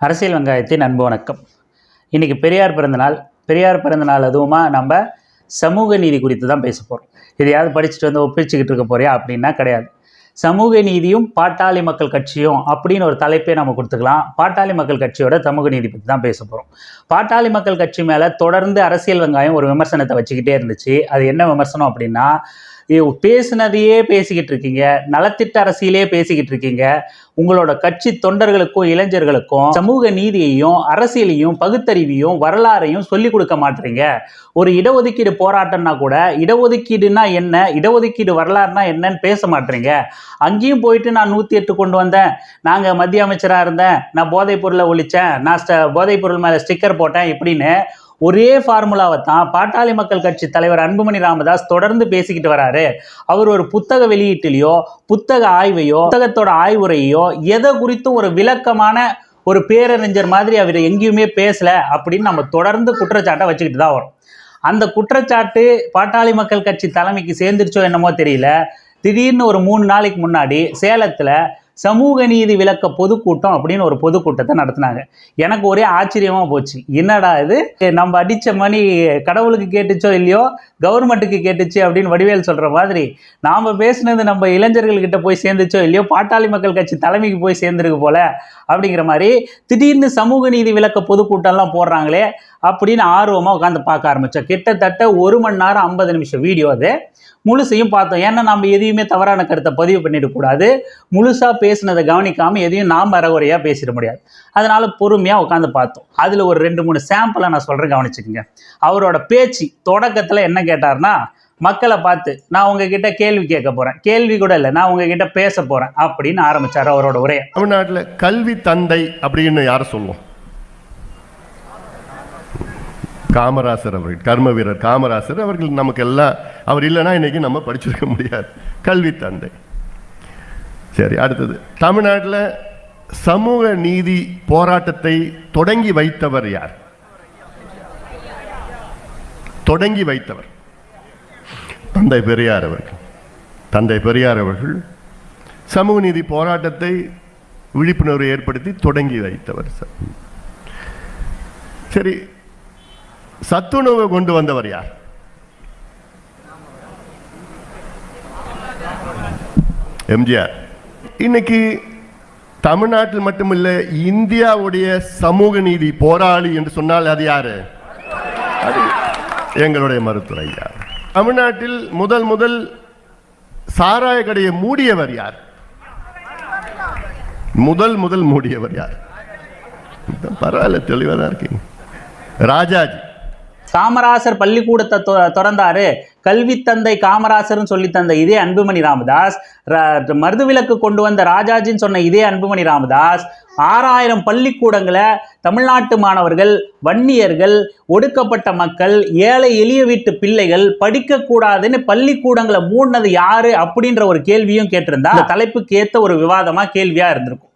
அரசியல் வெங்காயத்தின் அன்பு வணக்கம். இன்றைக்கி பெரியார் பிறந்தநாள் பெரியார் பிறந்தநாள் அதுவுமா நம்ம சமூக நீதி குறித்து தான் பேச போகிறோம் இதையாவது படிச்சுட்டு வந்து ஒப்பிச்சுக்கிட்டு இருக்க போறியா? அப்படின்னா கிடையாது. சமூக நீதியும் பாட்டாளி மக்கள் கட்சியும் அப்படின்னு ஒரு தலைப்பே நம்ம கொடுத்துக்கலாம். பாட்டாளி மக்கள் கட்சியோட சமூக நீதி பற்றி தான் பேச போகிறோம் பாட்டாளி மக்கள் கட்சி மேலே தொடர்ந்து அரசியல் வெங்காயம் ஒரு விமர்சனத்தை வச்சுக்கிட்டே இருந்துச்சு. அது என்ன விமர்சனம் அப்படின்னா இ- பேசுனதையே பேசிக்கிட்டு இருக்கீங்க. நலத்திட்ட அரசியலே பேசிக்கிட்டு இருக்கீங்க. உங்களோட கட்சி தொண்டர்களுக்கும் இளைஞர்களுக்கும் சமூக நீதியையும் அரசியலையும் பகுத்தறிவையும் வரலாறையும் சொல்லிக் கொடுக்க மாட்டீங்க. ஒரு இடஒதுக்கீடு போராட்டம்னா கூட இடஒதுக்கீடுனா என்ன? இடஒதுக்கீடு வரலாறுனா என்னன்னு பேச மாட்டீங்க. அங்கேயும் போயிட்டு நான் நூற்றி எட்டு கொண்டு வந்தேன். நாங்கள் மத்திய அமைச்சராக இருந்தேன். நான் போதைப் பொருளை ஒழிச்சேன். நான் ஸ்ட போதைப் பொருள் மேலே ஸ்டிக்கர் போட்டேன். இப்படின்னு ஒரே ஃபார்முலாவை தான் பாட்டாளி மக்கள் கட்சி தலைவர் அன்புமணி ராமதாஸ் தொடர்ந்து பேசிக்கிட்டு வராரு. அவர் ஒரு புத்தக வெளியீட்டிலையோ புத்தக ஆய்வையோ புத்தகத்தோட ஆய்வுரையோ எதை குறித்தும் ஒரு விளக்கமான ஒரு பேரறிஞர் மாதிரி அவர் எங்கேயுமே பேசல அப்படின்னு நம்ம தொடர்ந்து குற்றச்சாட்டை வச்சுக்கிட்டு தான் வரும். அந்த குற்றச்சாட்டு பாட்டாளி மக்கள் கட்சி தலைமைக்கு சேர்ந்துருச்சோ என்னமோ தெரியல. திடீர்னு ஒரு மூணு நாளைக்கு முன்னாடி சேலத்தில் சமூக நீதி விளக்க பொதுக்கூட்டம் அப்படின்னு ஒரு பொதுக்கூட்டத்தை நடத்தினாங்க. எனக்கு ஒரே ஆச்சரியமாக போச்சு. என்னடா இது? நம்ம அடித்த மணி கடவுளுக்கு கேட்டுச்சோ இல்லையோ கவர்மெண்ட்டுக்கு கேட்டுச்சு அப்படின்னு வடிவேல் சொல்கிற மாதிரி நாம் பேசுனது நம்ம இளைஞர்கள்கிட்ட போய் சேர்ந்துச்சோ இல்லையோ பாட்டாளி மக்கள் கட்சி தலைமைக்கு போய் சேர்ந்துருக்கு போல அப்படிங்கிற மாதிரி திடீர்னு சமூக நீதி விளக்க பொதுக்கூட்டம்லாம் போடுறாங்களே அப்படின்னு ஆர்வமாக உட்காந்து பார்க்க ஆரம்பித்தோம் கிட்டத்தட்ட ஒரு மணி நேரம் ஐம்பது நிமிஷம் வீடியோ அது. முழுசையும் பார்த்தோம். ஏன்னா நம்ம எதையுமே தவறான கருத்தை பதிவு பண்ணிடக்கூடாது முழுசாக பேசினதை கவனிக்காமல் எதையும் நாம் அறகுறையாக பேசிட முடியாது. அதனால் பொறுமையாக உட்காந்து பார்த்தோம். அதில் ஒரு ரெண்டு மூணு சாம்பிளை நான் சொல்கிறேன் கவனிச்சுக்கோங்க. அவரோட பேச்சு தொடக்கத்தில் என்ன கேட்டார்னா மக்களை பார்த்து நான் உங்ககிட்ட கேள்வி கேட்க போகிறேன் கேள்வி கூட இல்லை நான் உங்ககிட்ட பேச போகிறேன் அப்படின்னு ஆரம்பிச்சார் அவரோட உரையை. தமிழ்நாட்டில் கல்வி தந்தை அப்படின்னு யாரை சொல்லுவோம்? காமராசர் அவர்கள் கர்ம வீரர் காமராசர் அவர்கள் நமக்கு எல்லாம் அவர் இல்லைன்னா இன்னைக்கு நம்ம படிச்சிருக்க முடியாது. கல்வி தந்தை. சரி அடுத்தது. தமிழ்நாட்டில் சமூக நீதி போராட்டத்தை தொடங்கி வைத்தவர் யார்? தொடங்கி வைத்தவர். தந்தை பெரியார் அவர்கள். தந்தை பெரியார் அவர்கள் சமூக நீதி போராட்டத்தை விழிப்புணர்வு ஏற்படுத்தி தொடங்கி வைத்தவர் சார். சரி சத்துணவு கொண்டு வந்தவர் யார்? எம்ஜிஆர். இன்னைக்கு தமிழ்நாட்டில் மட்டுமில்ல இந்தியாவுடைய சமூக நீதி போராளி என்று சொன்னால் அது யாரு? அது எங்களுடைய மருத்துவர் ஐயா. தமிழ்நாட்டில் முதல் முதல் சாராய கடையை மூடியவர் யார்? முதல் முதல் மூடியவர் யார்? பரவாயில்ல தெளிவாக தான் இருக்கீங்க. ராஜாஜி. காமராசர் பள்ளிக்கூடத்தை திறந்தாரு. கல்வி தந்தை காமராசர்னு சொல்லி தந்த இதே அன்புமணி ராமதாஸ். ர- மருதுவிலக்கு கொண்டு வந்த ராஜாஜின்னு சொன்ன இதே அன்புமணி ராமதாஸ். ஆறாயிரம் பள்ளிக்கூடங்களை தமிழ்நாட்டு மாணவர்கள் வன்னியர்கள் ஒடுக்கப்பட்ட மக்கள் ஏழை எளிய வீட்டு பிள்ளைகள் படிக்கக்கூடாதுன்னு பள்ளிக்கூடங்களை மூடினது யாரு அப்படின்ற ஒரு கேள்வியும் கேட்டிருந்தா தலைப்புக்கு ஏத்த ஒரு விவாதமா கேள்வியா இருந்திருக்கும்.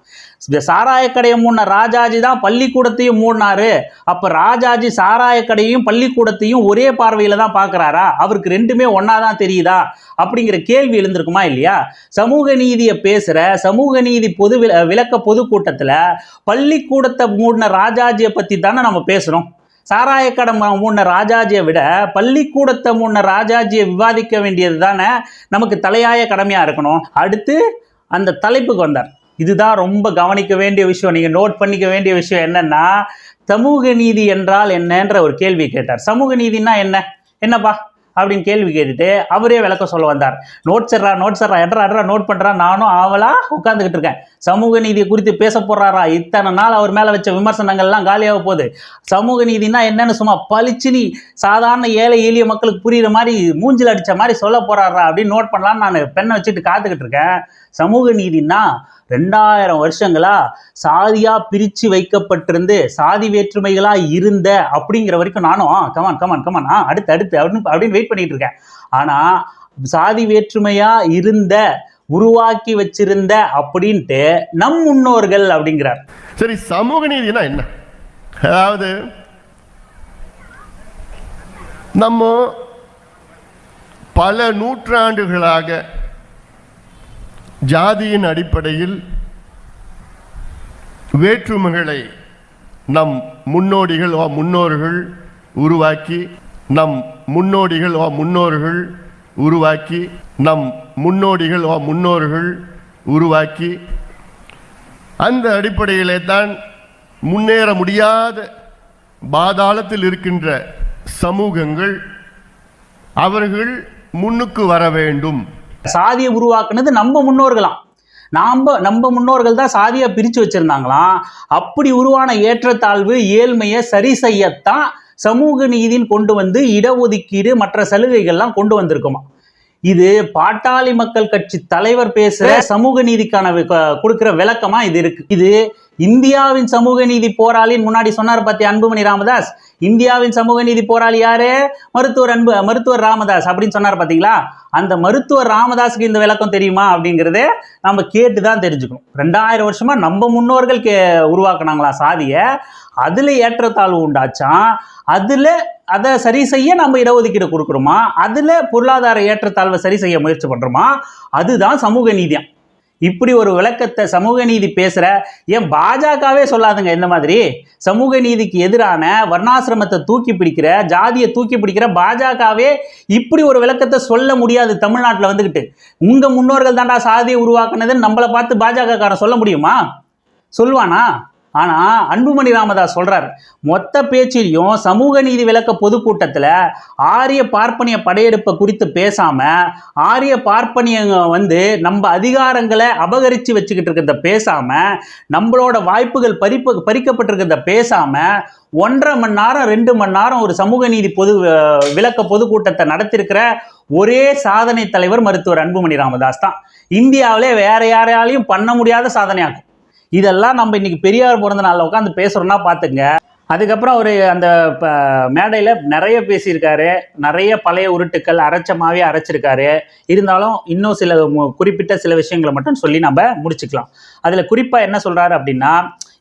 இந்த சாராய கடையை மூடின ராஜாஜி தான் பள்ளிக்கூடத்தையும் மூடினாரு. அப்போ ராஜாஜி சாராய கடையையும் பள்ளிக்கூடத்தையும் ஒரே பார்வையில் தான் பார்க்குறாரா? அவருக்கு ரெண்டுமே ஒன்றா தான் தெரியுதா? அப்படிங்கிற கேள்வி எழுந்திருக்குமா இல்லையா? சமூக நீதியை பேசுகிற சமூக நீதி பொது விளக்க பொதுக்கூட்டத்தில் பள்ளிக்கூடத்தை மூடின ராஜாஜியை பற்றி தானே நம்ம பேசுகிறோம் சாராயக்கடை ம- ராஜாஜியை விட பள்ளிக்கூடத்தை மூடின ராஜாஜியை விவாதிக்க வேண்டியது தானே நமக்கு தலையாய கடமையாக இருக்கணும். அடுத்து அந்த தலைப்புக்கு வந்தார். இதுதான் ரொம்ப கவனிக்க வேண்டிய விஷயம். நீங்கள் நோட் பண்ணிக்க வேண்டிய விஷயம் என்னென்னா சமூக நீதி என்றால் என்னன்ற ஒரு கேள்வி கேட்டார். சமூக நீதினா என்ன? என்னப்பா? அப்படின்னு கேள்வி கேட்டுட்டு அவரே விளக்கம் சொல்ல வந்தார். நோட் சர்றா நோட் சர்றா எட்ரா எட்ரா நோட் பண்ணுறா நானும் ஆவலா உட்காந்துக்கிட்டு இருக்கேன். சமூக நீதி குறித்து பேச போறாரா? இத்தனை நாள் அவர் மேலே வச்ச விமர்சனங்கள்லாம் காலியாக போகுது. சமூக நீதினா என்னன்னு சும்மா பளிச்சுனி சாதாரண ஏழை எளிய மக்களுக்கு புரியுற மாதிரி மூஞ்சில் அடித்த மாதிரி சொல்ல போறாரா அப்படின்னு நோட் பண்ணலாம்னு நான் பெண்ணை வச்சுட்டு காத்துக்கிட்டு இருக்கேன். சமூக நீதினா ரெண்டாயிரம் வருஷங்களா சாதியா பிரிச்சு வைக்கப்பட்டிருந்து சாதி வேற்றுமைகளா இருந்த அப்படிங்கிற வரைக்கும் நானும் கமான் கமான் கமான் அடுத்து அடுத்து அப்படின்னு அப்படின்னு வெயிட் பண்ணிட்டு இருக்கேன் ஆனா சாதி வேற்றுமையா இருந்த உருவாக்கி வச்சிருந்த அப்படின்ட்டு நம் முன்னோர்கள் அப்படிங்கிறார். சரி சமூக நீதினா என்ன? அதாவது நம்ம பல நூற்றாண்டுகளாக ஜாதியின் அடிப்படையில் வேற்றுமைகளை நம் முன்னோடிகள் முன்னோர்கள் உருவாக்கி நம் முன்னோடிகள் ஓ முன்னோர்கள் உருவாக்கி நம் முன்னோடிகள் ஓ முன்னோர்கள் உருவாக்கி அந்த அடிப்படையிலே தான் முன்னேற முடியாத பாதாளத்தில் இருக்கின்ற சமூகங்கள் அவர்கள் முன்னுக்கு வர வேண்டும். சாதியை உருவாக்குனது நம்ம முன்னோர்களாம். நாம் நம்ம முன்னோர்கள் தான் சாதியை பிரித்து வச்சிருந்தாங்களாம். அப்படி உருவான ஏற்றத்தாழ்வு ஏழ்மையை சரி செய்யத்தான் சமூக நீதின்னு கொண்டு வந்து இடஒதுக்கீடு மற்ற சலுகைகள்லாம் கொண்டு வந்திருக்குமா? இது பாட்டாளி மக்கள் கட்சி தலைவர் பேசுற சமூக நீதிக்கான கொடுக்கிற விளக்கமா இது இருக்கு. இது இந்தியாவின் சமூக நீதி போராளின்னு முன்னாடி சொன்னார் பத்தி அன்புமணி ராமதாஸ்? இந்தியாவின் சமூக நீதி போராளி யாரு? மருத்துவர் அன்பு மருத்துவர் ராமதாஸ் அப்படின்னு சொன்னார் பாத்தீங்களா? அந்த மருத்துவர் ராமதாஸுக்கு இந்த விளக்கம் தெரியுமா அப்படிங்கிறதே நம்ம கேட்டு தான் தெரிஞ்சுக்கணும். ரெண்டாயிரம் வருஷமா நம்ம முன்னோர்கள் கே உருவாக்குனாங்களா சாதியை? அதில் ஏற்றத்தாழ்வு உண்டாச்சான் அதில் அதை சரி செய்ய நம்ம இடஒதுக்கீடு கொடுக்குறோமா? அதில் பொருளாதார ஏற்றத்தாழ்வை சரி செய்ய முயற்சி பண்ணுறோமா அதுதான் சமூக நீதியம். இப்படி ஒரு விளக்கத்தை சமூக நீதி பேசுகிற ஏன் பாஜகவே சொல்லாதுங்க இந்த மாதிரி? சமூக நீதிக்கு எதிரான வர்ணாசிரமத்தை தூக்கி பிடிக்கிற ஜாதியை தூக்கி பிடிக்கிற பாஜகவே இப்படி ஒரு விளக்கத்தை சொல்ல முடியாது தமிழ்நாட்டில் வந்துக்கிட்டு உங்கள் முன்னோர்கள் தாண்டா சாதியை உருவாக்குனதுன்னு நம்மளை பார்த்து பாஜக காரன் சொல்ல முடியுமா? சொல்வானா? ஆனால் அன்புமணி ராமதாஸ் சொல்கிறார் மொத்த பேச்சிலையும் சமூக நீதி விளக்க பொதுக்கூட்டத்தில் ஆரிய பார்ப்பனிய படையெடுப்பை குறித்து பேசாமல் ஆரிய பார்ப்பனியங்க வந்து நம்ம அதிகாரங்களை அபகரித்து வச்சுக்கிட்டு இருக்கிறத பேசாமல் நம்மளோட வாய்ப்புகள் பறிப்பு பறிக்கப்பட்டிருக்கிறத பேசாமல் ஒன்றரை மணி நேரம் ரெண்டு மணி நேரம் ஒரு சமூக நீதி பொது விளக்க பொதுக்கூட்டத்தை நடத்திருக்கிற ஒரே சாதனை தலைவர் மருத்துவர் அன்புமணி ராமதாஸ் தான். இந்தியாவிலே வேற யாராலையும் பண்ண முடியாத சாதனையாக்கும். இதெல்லாம் நம்ம இன்றைக்கி பெரியார் பிறந்த நாளில் உட்காந்து பேசுகிறோன்னா பார்த்துங்க. அதுக்கப்புறம் அவர் அந்த மேடையில் நிறைய பேசியிருக்காரு. நிறைய பழைய உருட்டுக்கள் அரைச்சமாகவே அரைச்சிருக்காரு. இருந்தாலும் இன்னும் சில குறிப்பிட்ட சில விஷயங்களை மட்டும் சொல்லி நம்ம முடிச்சுக்கலாம். அதில் குறிப்பாக என்ன சொல்கிறாரு அப்படின்னா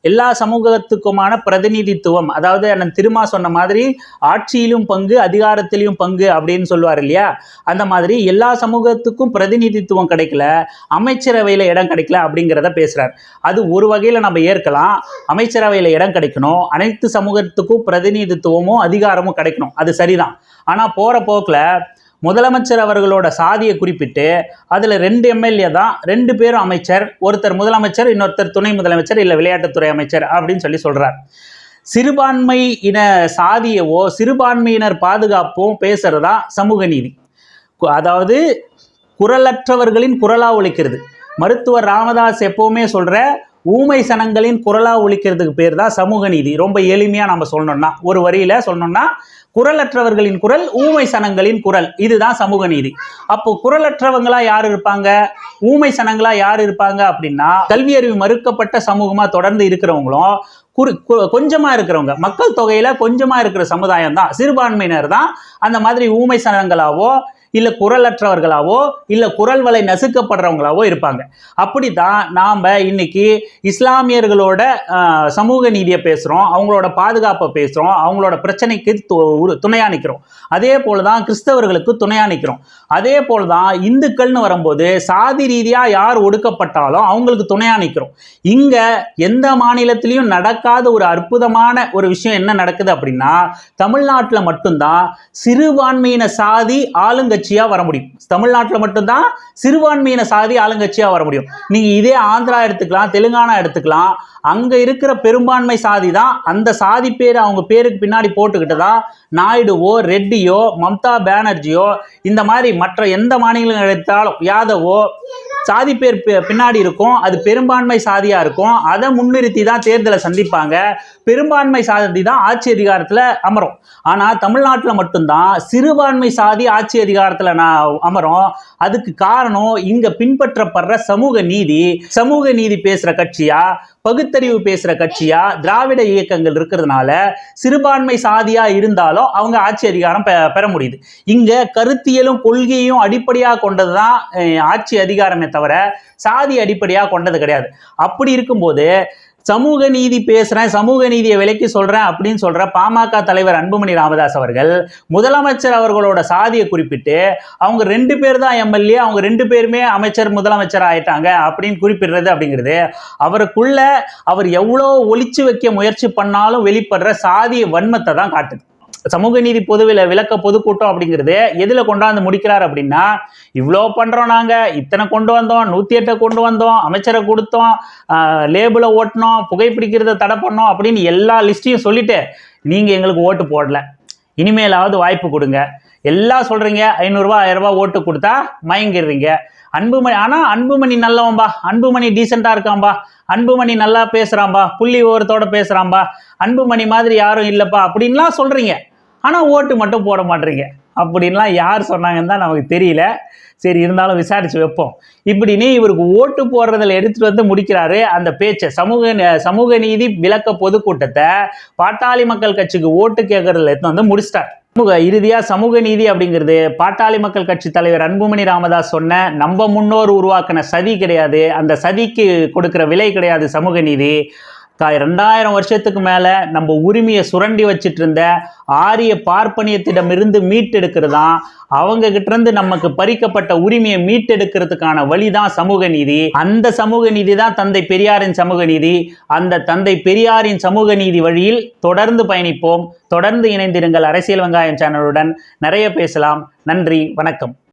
எல்லா சமூகத்துக்குமான பிரதிநிதித்துவம். அதாவது அண்ணன் திருமா சொன்ன மாதிரி ஆட்சியிலும் பங்கு அதிகாரத்திலையும் பங்கு அப்படின்னு சொல்லுவார் இல்லையா? அந்த மாதிரி எல்லா சமூகத்துக்கும் பிரதிநிதித்துவம் கிடைக்கல அமைச்சரவையில் இடம் கிடைக்கல அப்படிங்கிறத பேசுகிறார் அது ஒரு வகையில் நம்ம ஏற்கலாம். அமைச்சரவையில் இடம் கிடைக்கணும். அனைத்து சமூகத்துக்கும் பிரதிநிதித்துவமும் அதிகாரமும் கிடைக்கணும். அது சரிதான். ஆனால் போகிற போக்கில் முதலமைச்சர் அவர்களோட சாதியை குறிப்பிட்டு அதில் ரெண்டு எம்எல்ஏ தான் ரெண்டு பேரும் அமைச்சர் ஒருத்தர் முதலமைச்சர் இன்னொருத்தர் துணை முதலமைச்சர் இல்லை விளையாட்டுத்துறை அமைச்சர் அப்படின்னு சொல்லி சொல்கிறார் சிறுபான்மை இன சாதியவோ சிறுபான்மையினர் பாதுகாப்பும் பேசுகிறதா சமூக நீதி. அதாவது குரலற்றவர்களின் குரலாக ஒழிக்கிறது. மருத்துவர் ராமதாஸ் எப்போவுமே சொல்கிற ஊமை சனங்களின் குரலாக ஒழிக்கிறதுக்கு பேர் தான் சமூக நீதி. ரொம்ப எளிமையாக நம்ம சொல்லணும்னா ஒரு வரியில சொல்லணும்னா குரலற்றவர்களின் குரல் ஊமை சனங்களின் குரல். இதுதான் சமூக நீதி. அப்போ குரலற்றவங்களா யார் இருப்பாங்க? ஊமை சனங்களா யார் இருப்பாங்க அப்படின்னா கல்வி அறிவு மறுக்கப்பட்ட சமூகமா தொடர்ந்து இருக்கிறவங்களும் குறு கு- இருக்கிறவங்க. மக்கள் தொகையில் கொஞ்சமாக இருக்கிற சமுதாயம் தான் சிறுபான்மையினர் தான் அந்த மாதிரி ஊமை சனங்களாவோ இல்லை குரலற்றவர்களாவோ இல்லை குரல் வலை நசுக்கப்படுறவங்களாவோ இருப்பாங்க. அப்படித்தான் நாம் இன்னைக்கு இஸ்லாமியர்களோட சமூக நீதியை பேசுகிறோம் அவங்களோட பாதுகாப்பை பேசுகிறோம் அவங்களோட பிரச்சனைக்கு து- நிற்கிறோம் அதே போலதான் கிறிஸ்தவர்களுக்கு துணையாக நிற்கிறோம் அதே போலதான் இந்துக்கள்னு வரும்போது சாதி ரீதியாக யார் ஒடுக்கப்பட்டாலும் அவங்களுக்கு துணையாக நிற்கிறோம் இங்கே எந்த மாநிலத்திலையும் நடக்காத ஒரு அற்புதமான ஒரு விஷயம் என்ன நடக்குது அப்படின்னா தமிழ்நாட்டில் மட்டும்தான் சிறுபான்மையின சாதி ஆளுங்கட்சியா வர முடியும். தமிழ்நாட்டில் மட்டும்தான் சிறுபான்மையின சாதி ஆளுங்கட்சியா வர முடியும். நீங்க இதே ஆந்திரா எடுத்துக்கலாம் தெலுங்கானா எடுத்துக்கலாம். அங்க இருக்கிற பெரும்பான்மை சாதி தான் அந்த சாதி பேர் அவங்க பேருக்கு பின்னாடி போட்டுக்கிட்டு தான் நாயுடுவோ ரெட்டியோ மம்தா பானர்ஜியோ இந்த மாதிரி மற்ற எந்த மாநிலங்கள் எடுத்தாலும் யாதவோ சாதி பேர் பி- பின்னாடி இருக்கும். அது பெரும்பான்மை சாதியாக இருக்கும். அதை முன்னிறுத்தி தான் தேர்தலை சந்திப்பாங்க. பெரும்பான்மை சாதி தான் ஆட்சி அதிகாரத்துல அமரும். ஆனால் தமிழ்நாட்டில் மட்டும்தான் சிறுபான்மை சாதி ஆட்சி அதிகாரத்துல நான் அமரும். அதுக்கு காரணம் இங்க பின்பற்றப்படுற சமூக நீதி சமூக நீதி பேசுற கட்சியா பகுத்தறிவு பேசுற கட்சியா திராவிட இயக்கங்கள் இருக்கிறதுனால சிறுபான்மை சாதியா இருந்தாலும் அவங்க ஆட்சி அதிகாரம் பெ- பெற முடியுது. இங்க கருத்தியலும் கொள்கையும் அடிப்படையாக கொண்டதுதான் தான் ஆட்சி அதிகாரமே தவிர சாதி அடிப்படையாக கொண்டது கிடையாது. அப்படி இருக்கும்போது சமூக நீதி பேசுறேன் சமூக நீதியை விலைக்கு சொல்றேன் அப்படின்னு சொல்ற பாமக தலைவர் அன்புமணி ராமதாஸ் அவர்கள் முதலமைச்சர் அவர்களோட சாதியை குறிப்பிட்டு அவங்க ரெண்டு பேர் தான் எம்எல்ஏ அவங்க ரெண்டு பேருமே அமைச்சர் முதலமைச்சர் ஆயிட்டாங்க அப்படின்னு குறிப்பிடுறது அப்படிங்கிறது அவருக்குள்ள அவர் எவ்வளோ ஒழிச்சு வைக்க முயற்சி பண்ணாலும் வெளிப்படுற சாதிய வன்மத்தை தான் காட்டுது. சமூக நீதி பொதுவில் விளக்க பொதுக்கூட்டம் அப்படிங்கிறது எதில் கொண்டாந்து முடிக்கிறார் அப்படின்னா இவ்வளோ பண்ணுறோம் நாங்கள் இத்தனை கொண்டு வந்தோம் நூற்றி எட்டை கொண்டு வந்தோம் அமைச்சரை கொடுத்தோம் லேபிளை ஓட்டினோம் புகைப்பிடிக்கிறத தடை பண்ணோம் அப்படின்னு எல்லா லிஸ்ட்டையும் சொல்லிட்டு நீங்கள் எங்களுக்கு ஓட்டு போடல. இனிமேலாவது வாய்ப்பு கொடுங்க. எல்லாம் சொல்கிறீங்க ஐநூறுரூவா ஆயிரரூபா ஓட்டு கொடுத்தா மயங்கிடுறீங்க. அன்புமணி ஆனால் அன்புமணி நல்லவன்பா அன்புமணி டீசெண்டாக இருக்காம்பா அன்புமணி நல்லா பேசுகிறான்பா புள்ளி ஓரத்தோட பேசுகிறான்பா அன்புமணி மாதிரி யாரும் இல்லைப்பா அப்படின்லாம் சொல்கிறீங்க ஆனால் ஓட்டு மட்டும் போட மாட்டீங்க. அப்படின்லாம் யார் சொன்னாங்கன்னு தான் நமக்கு தெரியல. சரி இருந்தாலும் விசாரித்து வைப்போம். இப்படின்னு இவருக்கு ஓட்டு போடுறதில் எடுத்துகிட்டு வந்து முடிக்கிறாரு அந்த பேச்சை. சமூக சமூக நீதி விளக்க பொதுக்கூட்டத்தை பாட்டாளி மக்கள் கட்சிக்கு ஓட்டு கேட்கறதுல எடுத்து வந்து முடிச்சிட்டார். சமூக இறுதியாக சமூக நீதி அப்படிங்கிறது பாட்டாளி மக்கள் கட்சி தலைவர் அன்புமணி ராமதாஸ் சொன்ன நம்ம முன்னோர் உருவாக்கின சதி கிடையாது. அந்த சதிக்கு கொடுக்குற விலை கிடையாது சமூக நீதி. ரெண்டாயிரம் வருஷத்துக்கு மேலே நம்ம உரிமையை சுரண்டி வச்சுட்டு இருந்த ஆரிய பார்ப்பனியத்திடமிருந்து மீட்டெடுக்கிறது தான் அவங்க கிட்டேருந்து நமக்கு பறிக்கப்பட்ட உரிமையை மீட்டெடுக்கிறதுக்கான வழி தான் சமூக நீதி. அந்த சமூக நீதி தான் தந்தை பெரியாரின் சமூக நீதி. அந்த தந்தை பெரியாரின் சமூக நீதி வழியில் தொடர்ந்து பயணிப்போம். தொடர்ந்து இணைந்திருங்கள் அரசியல் வெங்காயம் சேனலுடன். நிறைய பேசலாம். நன்றி. வணக்கம்.